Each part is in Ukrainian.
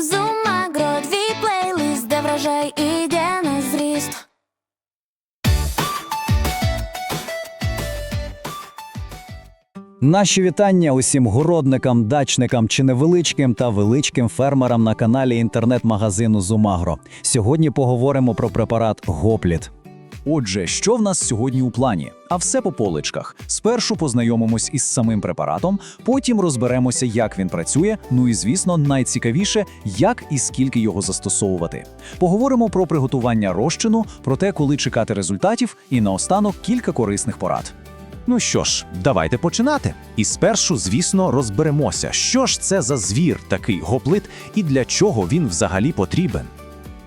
Зумагро, твій плейлист, де врожай іде на зріст. Наші вітання усім городникам, дачникам чи невеличким та величким фермерам на каналі інтернет-магазину Зумагро. Сьогодні поговоримо про препарат Гопліт. Отже, що в нас сьогодні у плані? А все по поличках. Спершу познайомимось із самим препаратом, потім розберемося, як він працює. Ну і звісно, найцікавіше, як і скільки його застосовувати. Поговоримо про приготування розчину, про те, коли чекати результатів, і наостанок кілька корисних порад. Ну що ж, давайте починати. І спершу, звісно, розберемося, що ж це за звір такий гоплит і для чого він взагалі потрібен.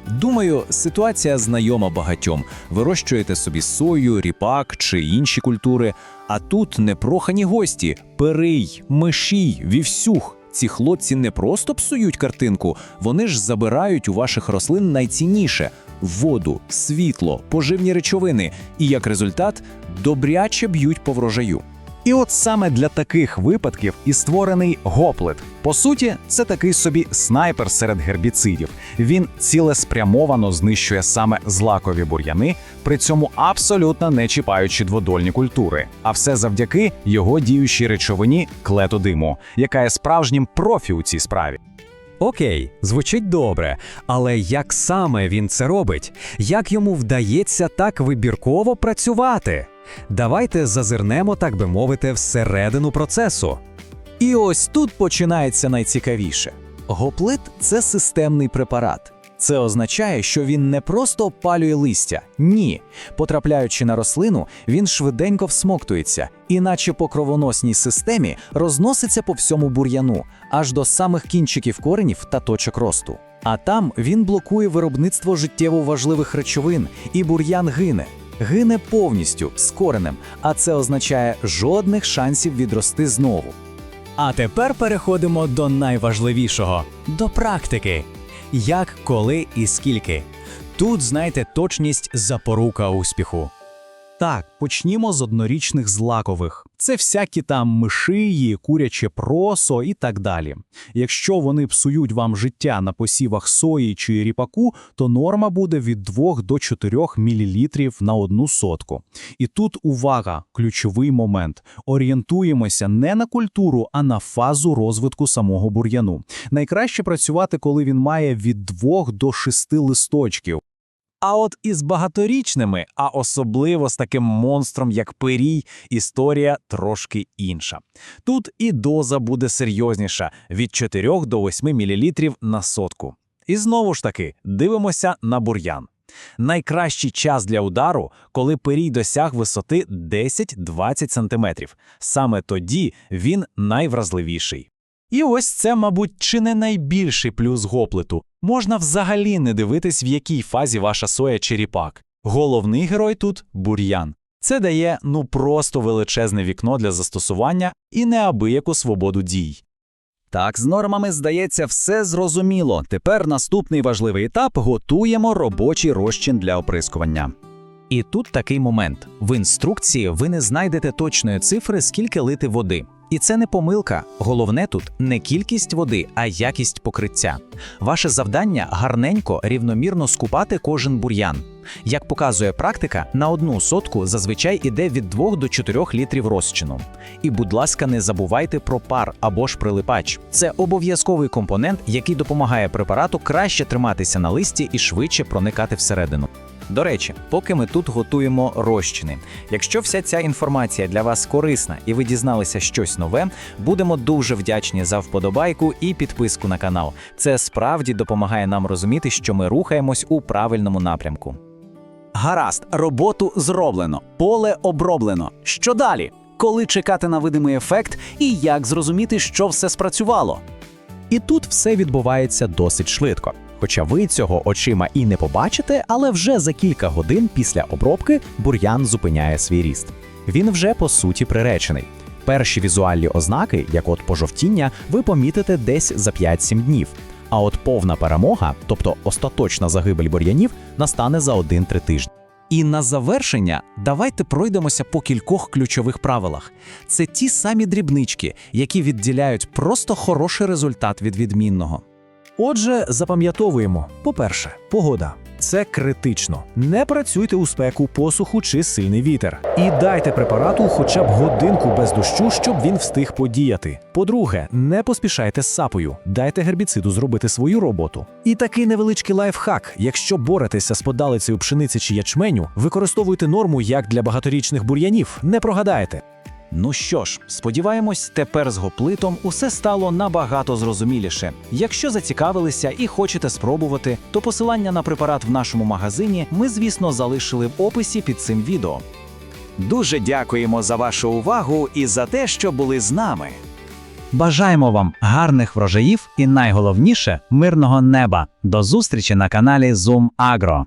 Думаю, ситуація знайома багатьом. Вирощуєте собі сою, ріпак чи інші культури. А тут непрохані гості: перий, мишій, вівсюх. Ці хлопці не просто псують картинку, вони ж забирають у ваших рослин найцінніше воду, світло, поживні речовини, і як результат добряче б'ють по врожаю. І от саме для таких випадків і створений гоплит. По суті, це такий собі снайпер серед гербіцидів. Він цілеспрямовано знищує саме злакові бур'яни, при цьому абсолютно не чіпаючи дводольні культури. А все завдяки його діючій речовині клетодиму, яка є справжнім профі у цій справі. Окей, звучить добре, але як саме він це робить? Як йому вдається так вибірково працювати? Давайте зазирнемо, так би мовити, всередину процесу. І ось тут починається найцікавіше. Гоплит це системний препарат. Це означає, що він не просто опалює листя. Ні. Потрапляючи на рослину, він швиденько всмоктується, і наче по кровоносній системі розноситься по всьому бур'яну, аж до самих кінчиків коренів та точок росту. А там він блокує виробництво життєво важливих речовин, і бур'ян гине. Гине повністю з коренем, а це означає жодних шансів відрости знову. А тепер переходимо до найважливішого до практики. Як, коли і скільки. Тут знайте точність запорука успіху. Так, почнімо з однорічних злакових. Це всякі там мишиї, куряче просо і так далі. Якщо вони псують вам життя на посівах сої чи ріпаку, то норма буде від 2 до 4 мл на одну сотку. І тут увага, ключовий момент. Орієнтуємося не на культуру, а на фазу розвитку самого бур'яну. Найкраще працювати, коли він має від 2 до 6 листочків. А от із багаторічними, а особливо з таким монстром, як пирій, історія трошки інша. Тут і доза буде серйозніша від 4 до 8 мл на сотку. І знову ж таки дивимося на бур'ян. Найкращий час для удару, коли пирій досяг висоти 10-20 см. Саме тоді він найвразливіший. І ось це, мабуть, чи не найбільший плюс гоплиту. Можна взагалі не дивитись, в якій фазі ваша соя чи ріпак. Головний герой тут бур'ян. Це дає ну просто величезне вікно для застосування і неабияку свободу дій. Так, з нормами здається, все зрозуміло. Тепер наступний важливий етап готуємо робочий розчин для оприскування. І тут такий момент: в інструкції ви не знайдете точної цифри, скільки лити води. І це не помилка. Головне тут не кількість води, а якість покриття. Ваше завдання гарненько, рівномірно скупати кожен бур'ян. Як показує практика, на одну сотку зазвичай іде від 2 до 4 літрів розчину. І, будь ласка, не забувайте про пар або ж прилипач. Це обов'язковий компонент, який допомагає препарату краще триматися на листі і швидше проникати всередину. До речі, поки ми тут готуємо розчини. Якщо вся ця інформація для вас корисна і ви дізналися щось нове, будемо дуже вдячні за вподобайку і підписку на канал. Це справді допомагає нам розуміти, що ми рухаємось у правильному напрямку. Гаразд, роботу зроблено, поле оброблено. Що далі? Коли чекати на видимий ефект і як зрозуміти, що все спрацювало? І тут все відбувається досить швидко. Хоча ви цього очима і не побачите, але вже за кілька годин після обробки бур'ян зупиняє свій ріст. Він вже по суті приречений. Перші візуальні ознаки, як от пожовтіння, ви помітите десь за 5-7 днів. А от повна перемога, тобто остаточна загибель бур'янів, настане за 1-3 тижні. І на завершення давайте пройдемося по кількох ключових правилах. Це ті самі дрібнички, які відділяють просто хороший результат від відмінного. Отже, запам'ятовуємо: по-перше, погода. Це критично. Не працюйте у спеку, посуху чи сильний вітер. І дайте препарату хоча б годинку без дощу, щоб він встиг подіяти. По-друге, не поспішайте з сапою, дайте гербіциду зробити свою роботу. І такий невеличкий лайфхак: якщо боретеся з подалицею пшениці чи ячменю, використовуйте норму як для багаторічних бур'янів. Не прогадаєте. Ну що ж, сподіваємось, тепер з гоплитом усе стало набагато зрозуміліше. Якщо зацікавилися і хочете спробувати, то посилання на препарат в нашому магазині ми, звісно, залишили в описі під цим відео. Дуже дякуємо за вашу увагу і за те, що були з нами. Бажаємо вам гарних врожаїв і найголовніше мирного неба. До зустрічі на каналі Zoom Agro.